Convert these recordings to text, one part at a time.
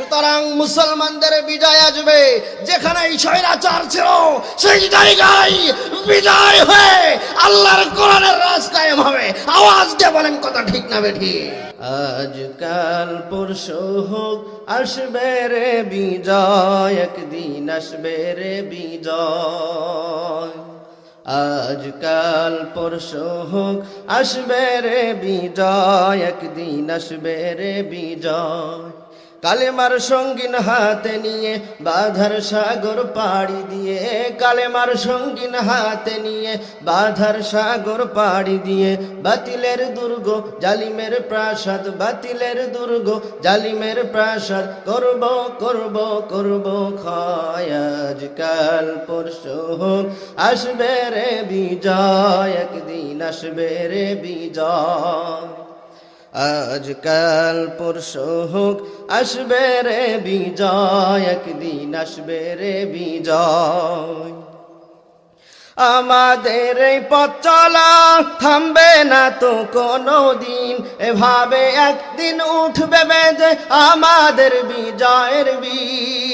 সুতরাং মুসলমানদের বিজয় আসবে। যেখানে স্বৈরাচার ছিল, সেই জায়গায় বিজয় হয়ে আল্লাহর কোরআনের রাজ কায়েম হবে। আওয়াজ দিয়ে বলেন কথা ঠিক না বেঠি আজকাল পরশু হোক আসবে রে বিজয়, একদিন আসবে রে বিজয়। আজকাল পরশু হোক আসবে রে বিজয়, একদিন আসবে রে বিজয়। কালেমার সঙ্গীন হাতে নিয়ে বাধার সাগর পাড়ি দিয়ে, কালেমার সঙ্গীন হাতে নিয়ে বাধার সাগর পাড়ি দিয়ে, বাতিলের দুর্গ জালিমের প্রাসাদ, বাতিলের দুর্গ জালিমের প্রাসাদ, করব করব করব ক্ষয় আজকাল পরশু হোক আসবে রে বিজয়, একদিন আসবে রে বিজয়। আজকাল পরশু হোক আসবে রে বিজয়, একদিন আসবে রে বিজয়। আমাদের এই পথ চলা থামবে না তো কোনো দিন, এভাবে একদিন উঠবে বেজে আমাদের বিজয়ের বিন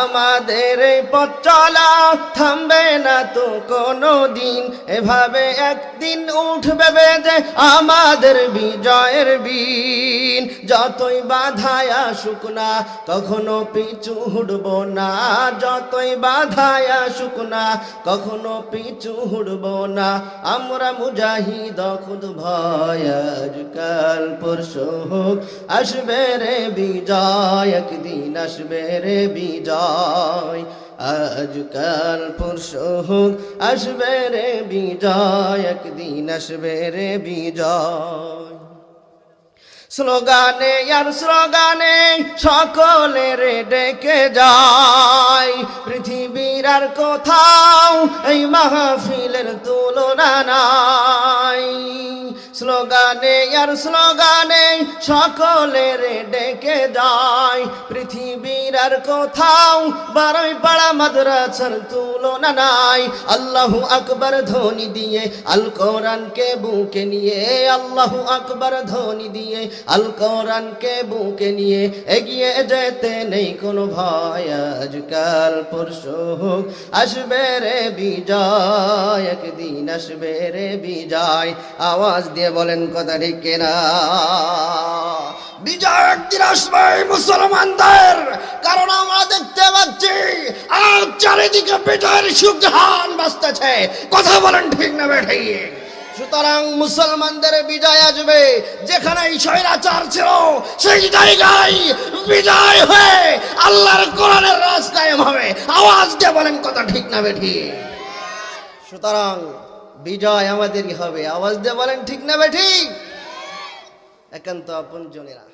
আমাদের এই পথ চলা থামবে না তো কোনো দিন। এভাবে একদিন উঠবে বেজে আমাদের বিজয়ের বিন যতই বাধায় আসুক না, কখনো পিছু হুড়ব না। যতই বাধায় আসুক না, কখনো পিছু না। আমরা মুজাহিদ খুদ ভয় পরশু হোক আসবে রে বিজয়, একদিন আসবে রে বিজয়। আজকাল পরশু হোক আসবে রে বিজয় একদিন আসবে রে বিজয়। স্লোগানে আর স্লোগানে সকলের ডেকে যায়। পৃথিবীর আর কোথাও এই মাহফিলের তুলনা স্লোগানে, আর স্লোগানে সকলের ডেকে যায়। পৃথিবীর আর কোথাও বারোই পাড়া মাদ্রাসার তুলনা নাই। আল্লাহু আকবার ধ্বনি দিয়ে আল কোরআনকে বুকে নিয়ে, আল্লাহু আকবার ধ্বনি দিয়ে আল কোরআনকে বুকে নিয়ে এগিয়ে যেতে নেই কোনো ভয়। আজকাল পরশু হোক আসবে রে বিজয়, একদিন আসবে রে বিজয়। আওয়াজ দিয়ে বলেন কথা ঠিক না বিজয় একদিন আসবে মুসলমানদের। কারণ আমরা দেখতে পাচ্ছি, আর চারিদিকে বিজয়ের সুঘ্রাণ বাঁচতেছে কথা বলেন ঠিক না বেঠি সুতরাং মুসলমানদের বিজয় আসবে। যেখানে স্বৈরাচার ছিল, সেই জায়গায় বিজয় হয়ে আল্লাহর কোরআনের রাজ কায়েম হবে। আওয়াজ দিয়ে বলেন কথা ঠিক না বেঠি সুতরাং বিজয় আমাদেরই হবে। আওয়াজ দিয়ে বলেন ঠিক না বেঠি একান্ত আপন জনেরা